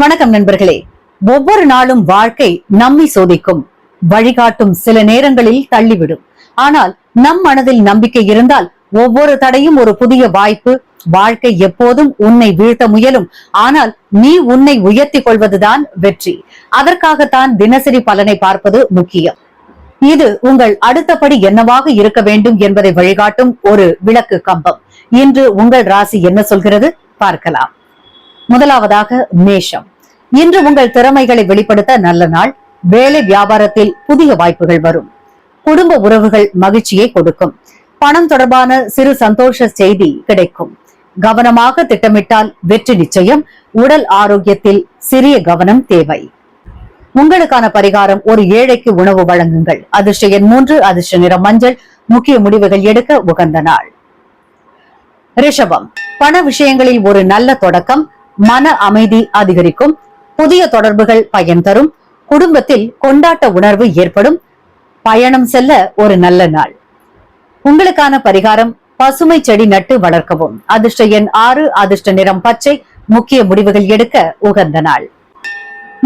வணக்கம் நண்பர்களே. ஒவ்வொரு நாளும் வாழ்க்கை நம்மை சோதிக்கும். வழிகாட்டும் சில நேரங்களில் தள்ளிவிடும். ஆனால் நம் மனதில் நம்பிக்கை இருந்தால் ஒவ்வொரு தடையும் ஒரு புதிய வாய்ப்பு. வாழ்க்கை எப்போதும் உன்னை வீழ்த்த முயலும். ஆனால் நீ உன்னை உயர்த்தி கொள்வதுதான் வெற்றி. அதற்காகத்தான் தினசரி பலனை பார்ப்பது முக்கியம். இது உங்கள் அடுத்தபடி என்னவாக இருக்க வேண்டும் என்பதை வழிகாட்டும் ஒரு விளக்கு கம்பம். இன்று உங்கள் ராசி என்ன சொல்கிறது? பார்க்கலாம். முதலாவதாக மேஷம். இன்று உங்கள் திறமைகளை வெளிப்படுத்த நல்ல நாள் வேலை வியாபாரத்தில் புதிய வாய்ப்புகள் வரும். குடும்ப உறவுகள் மகிழ்ச்சியை கொடுக்கும். பணம் தொடர்பான சிறு சந்தோஷ செய்தி கிடைக்கும். கவனமாக திட்டமிட்டால் வெற்றி நிச்சயம். உடல் ஆரோக்கியத்தில் சிறிய கவனம் தேவை. உங்களுக்கான பரிகாரம் ஒரு ஏழைக்கு உணவு வழங்குங்கள். அதிர்ஷ்ட எண் மூன்று அதிர்ஷ்ட நிறம் மஞ்சள். முக்கிய முடிவுகள் எடுக்க உகந்த நாள். ரிஷபம். பண விஷயங்களில் ஒரு நல்ல தொடக்கம். மன அமைதி அதிகரிக்கும் புதிய தொடர்புகள் பயன் தரும் குடும்பத்தில் கொண்டாட்ட உணர்வு ஏற்படும். பயணம் செல்ல ஒரு நல்ல நாள். உங்களுக்கான பரிகாரம் பசுமை செடி நட்டு வளர்க்கவும். அதிர்ஷ்ட எண் ஆறு அதிர்ஷ்ட நிறம் பச்சை முக்கிய முடிவுகள் எடுக்க உகந்த நாள்.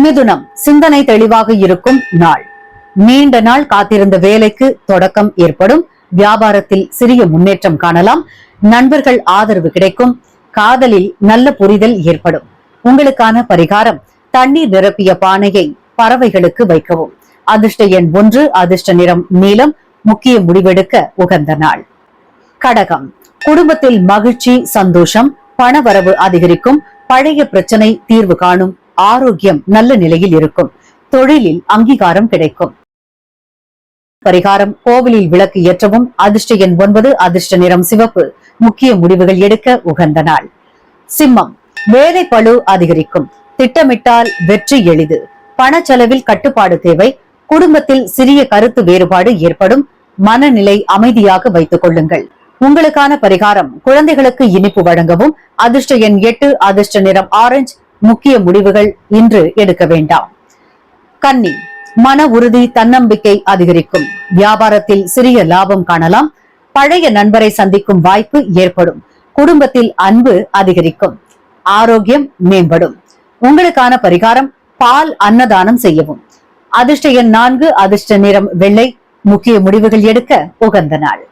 மிதுனம் சிந்தனை தெளிவாக இருக்கும் நாள். நீண்ட நாள் காத்திருந்த வேலைக்கு தொடக்கம் ஏற்படும். வியாபாரத்தில் சிறிய முன்னேற்றம் காணலாம். நண்பர்கள் ஆதரவு கிடைக்கும். காதலில் நல்ல புரிதல் ஏற்படும். உங்களுக்கான பரிகாரம் தண்ணீர் நிரப்பிய பானையை பறவைகளுக்கு வைக்கவும். அதிர்ஷ்ட எண் ஒன்று அதிர்ஷ்ட நிறம் நீளம் முக்கிய முடிவெடுக்க உகந்த நாள். கடகம். குடும்பத்தில் மகிழ்ச்சி சந்தோஷம் பணவரவு அதிகரிக்கும். பழைய பிரச்சனை தீர்வு காணும். ஆரோக்கியம் நல்ல நிலையில் இருக்கும். தொழிலில் அங்கீகாரம் கிடைக்கும். பரிகாரம் கோவிலில் விளக்கு ஏற்றவும். அதிர்ஷ்ட எண் ஒன்பது அதிர்ஷ்ட நிறம் சிவப்பு. முக்கிய முடிவுகள் எடுக்க உகந்த நாள். சிம்மம் வேலை பளு அதிகரிக்கும். திட்டமிட்டால் வெற்றி எளிது. பண செலவில் கட்டுப்பாடு தேவை. குடும்பத்தில் சிறிய கருத்து வேறுபாடு ஏற்படும். மனநிலை அமைதியாக வைத்துக் கொள்ளுங்கள். உங்களுக்கான பரிகாரம் குழந்தைகளுக்கு இனிப்பு வழங்கவும் அதிர்ஷ்ட எண் எட்டு அதிர்ஷ்ட நிறம் ஆரஞ்சு முக்கிய முடிவுகள் இன்று எடுக்க வேண்டாம். கன்னி மன உறுதி தன்னம்பிக்கை அதிகரிக்கும். வியாபாரத்தில் சிறிய லாபம் காணலாம். பழைய நண்பரை சந்திக்கும் வாய்ப்பு ஏற்படும். குடும்பத்தில் அன்பு அதிகரிக்கும். ஆரோக்கியம் மேம்படும். உங்களுக்கான பரிகாரம் பால் அன்னதானம் செய்யவும். அதிர்ஷ்ட எண் நான்கு அதிர்ஷ்ட நிறம் வெள்ளை. முக்கிய முடிவுகள் எடுக்க உகந்த நாள்.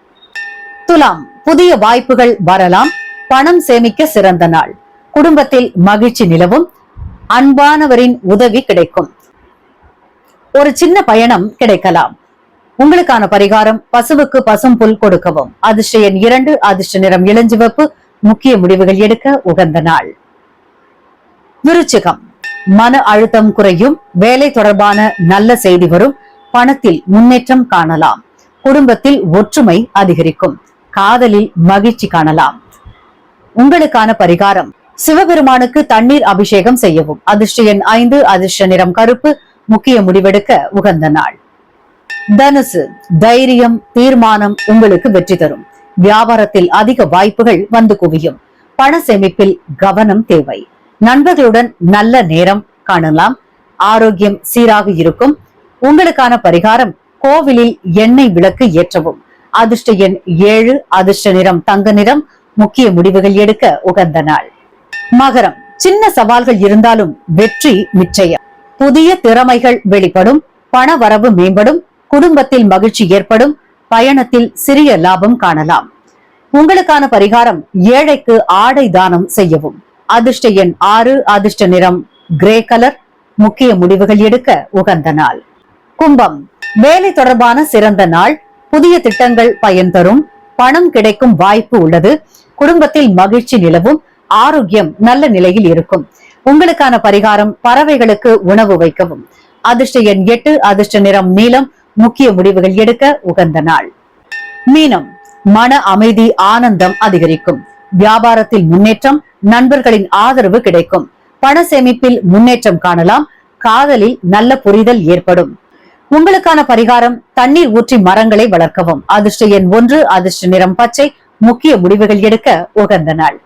துலாம் புதிய வாய்ப்புகள் வரலாம். பணம் சேமிக்க சிறந்த நாள். குடும்பத்தில் மகிழ்ச்சி நிலவும். அன்பானவரின் உதவி கிடைக்கும். ஒரு சின்ன பயணம் கிடைக்கலாம். உங்களுக்கான பரிகாரம் பசுவுக்கு பசும் புல் கொடுக்கவும். அதிர்ஷ்ட எண் இரண்டு அதிர்ஷ்ட நிறம் இளஞ்சிவப்பு முக்கிய முடிவுகள் எடுக்க உகந்த நாள். விருச்சிகம். மன அழுத்தம் குறையும் வேலை தொடர்பான நல்ல செய்தி வரும் பணத்தில் முன்னேற்றம் காணலாம். குடும்பத்தில் ஒற்றுமை அதிகரிக்கும் காதலில் மகிழ்ச்சி காணலாம். உங்களுக்கான பரிகாரம் சிவபெருமானுக்கு தண்ணீர் அபிஷேகம் செய்யவும். அதிர்ஷ்ட எண் ஐந்து அதிர்ஷ்ட நிறம் கருப்பு. முக்கிய முடிவெடுக்க உகந்த நாள். தனுசு தைரியம் தீர்மானம் உங்களுக்கு வெற்றி தரும். வியாபாரத்தில் அதிக வாய்ப்புகள் வந்து குவியும். பண சேமிப்பில் கவனம் தேவை. நண்பர்களுடன் நல்ல நேரம் காணலாம். ஆரோக்கியம் சீராக இருக்கும். உங்களுக்கான பரிகாரம் கோவிலில் எண்ணெய் விளக்கு ஏற்றவும். அதிர்ஷ்ட எண் ஏழு அதிர்ஷ்ட நிறம் தங்க நிறம் முக்கிய முடிவுகள் எடுக்க உகந்த நாள். மகரம். சின்ன சவால்கள் இருந்தாலும் வெற்றி நிச்சயம். புதிய திறமைகள் வெளிப்படும். பண வரவு மேம்படும். குடும்பத்தில் மகிழ்ச்சி ஏற்படும் பயணத்தில் சிறிய லாபம் காணலாம். உங்களுக்கான பரிகாரம் ஏழைக்கு ஆடை தானம் செய்யவும். அதிர்ஷ்ட எண் ஆறு அதிர்ஷ்ட நிறம் கிரே கலர் முக்கிய முடிவுகள் எடுக்க உகந்த நாள். கும்பம் வேலை தொடர்பான சிறந்த நாள் புதிய திட்டங்கள் பயன் தரும் பணம் கிடைக்கும் வாய்ப்பு உள்ளது குடும்பத்தில் மகிழ்ச்சி நிலவும் ஆரோக்கியம் நல்ல நிலையில் இருக்கும். உங்களுக்கான பரிகாரம் பறவைகளுக்கு உணவு வைக்கவும். அதிர்ஷ்ட எண் எட்டு அதிர்ஷ்ட நிறம் நீலம் முக்கிய முடிவுகள் எடுக்க உகந்த நாள். மீனம் மன அமைதி ஆனந்தம் அதிகரிக்கும். வியாபாரத்தில் முன்னேற்றம் நண்பர்களின் ஆதரவு கிடைக்கும். பண சேமிப்பில் முன்னேற்றம் காணலாம். காதலில் நல்ல புரிதல் ஏற்படும். உங்களுக்கான பரிகாரம் தண்ணீர் ஊற்றி மரங்களை வளர்க்கவும். அதிர்ஷ்ட எண் ஒன்று அதிர்ஷ்ட நிறம் பச்சை. முக்கிய முடிவுகள் எடுக்க உகந்த நாள்.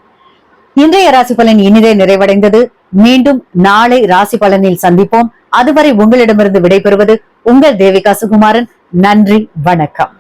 இன்றைய ராசி பலன் இனிதே நிறைவடைந்தது. மீண்டும் நாளை ராசி பலனில் சந்திப்போம். அதுவரை உங்களிடமிருந்து விடைபெறுவது உங்கள் தேவிகா சுகுமாரன். நன்றி வணக்கம்.